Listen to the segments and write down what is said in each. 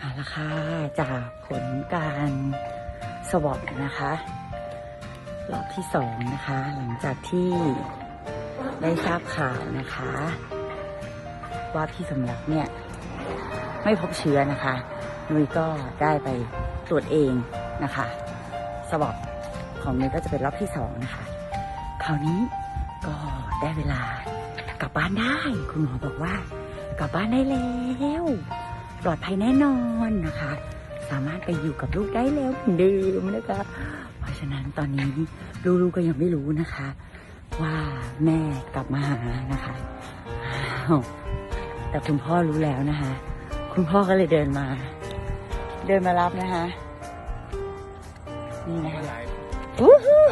เอาละค่ะจากผลการสวอปนะคะรอบที่สองนะคะ หลังจากที่ได้ทราบข่าวนะคะ ว่าพี่สำรักเนี่ย ไม่พบเชื้อนะคะนุ้ยก็ได้ไปตรวจเองนะคะ สวอปของนุ้ยก็จะเป็นรอบที่สองนะคะคราวนี้ก็ได้เวลากลับบ้านได้ คุณหมอบอกว่ากลับบ้านได้แล้ว ปลอดภัยแน่นอนนะคะ สามารถไปอยู่กับลูกได้แล้วเหมือนเดิมนะคะ เพราะฉะนั้นตอนนี้ลูกๆก็ยังไม่รู้นะคะ ว่าแม่กลับมาหานะคะอ้าวแต่คุณพ่อรู้แล้วนะคะ คุณพ่อก็เลยเดินมา เดินมารับนะคะ นี่นะคะวู้ฮู้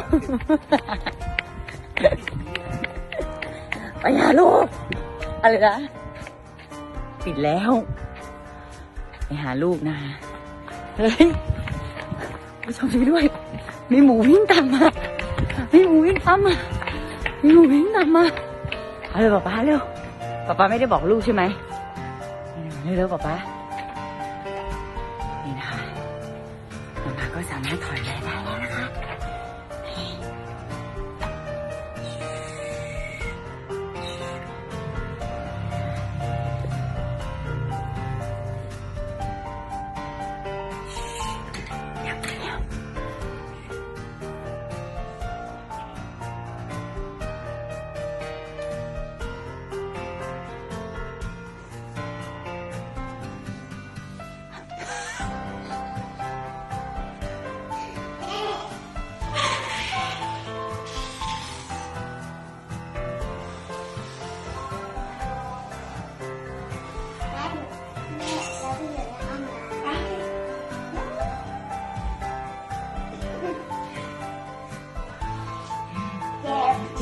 ไปหาลูกอะไรนะปิดแล้ว ไปหาลูกนะคะเฮ้ยผู้ชมช่วยด้วย มีหมูวิ่งตามมา มีหมูวิ่งตามมา มีหมูวิ่งตามมา เอาเลยป๊าป๊าเร็วป๊าป๊าไม่ได้บอกลูกใช่ไหมเร็วเร็วๆป๊าป๊านี่นะคะป๊าป๊าก็สามารถถอยแรงได้แล้วนะคะ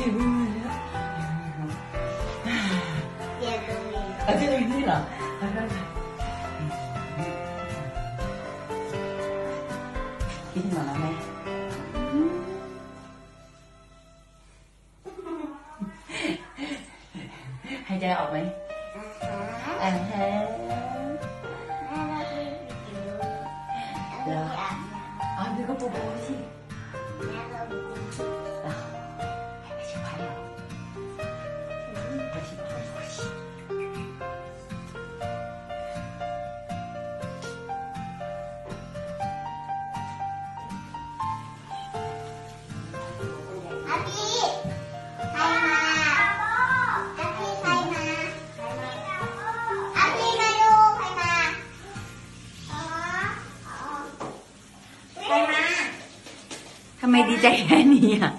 จืดเอาที่ตรงนี้เหรอคิดถึงหมาแล้ ใครมาทำไมดีใจแค่นี้อะ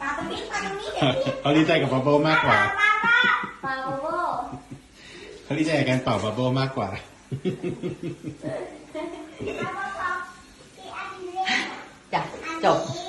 ปาตรงนี้ปาตรงนี้เดี๋ยวพี่เขาดีใจกับบับเบิ้ลมากกว่า ปาปาปาโบโบเขาดีใจกับการเป่าบับเบิ้ลมากกว่า ปาโบโบพี่อาพีเรียกจ้ะจบอาพี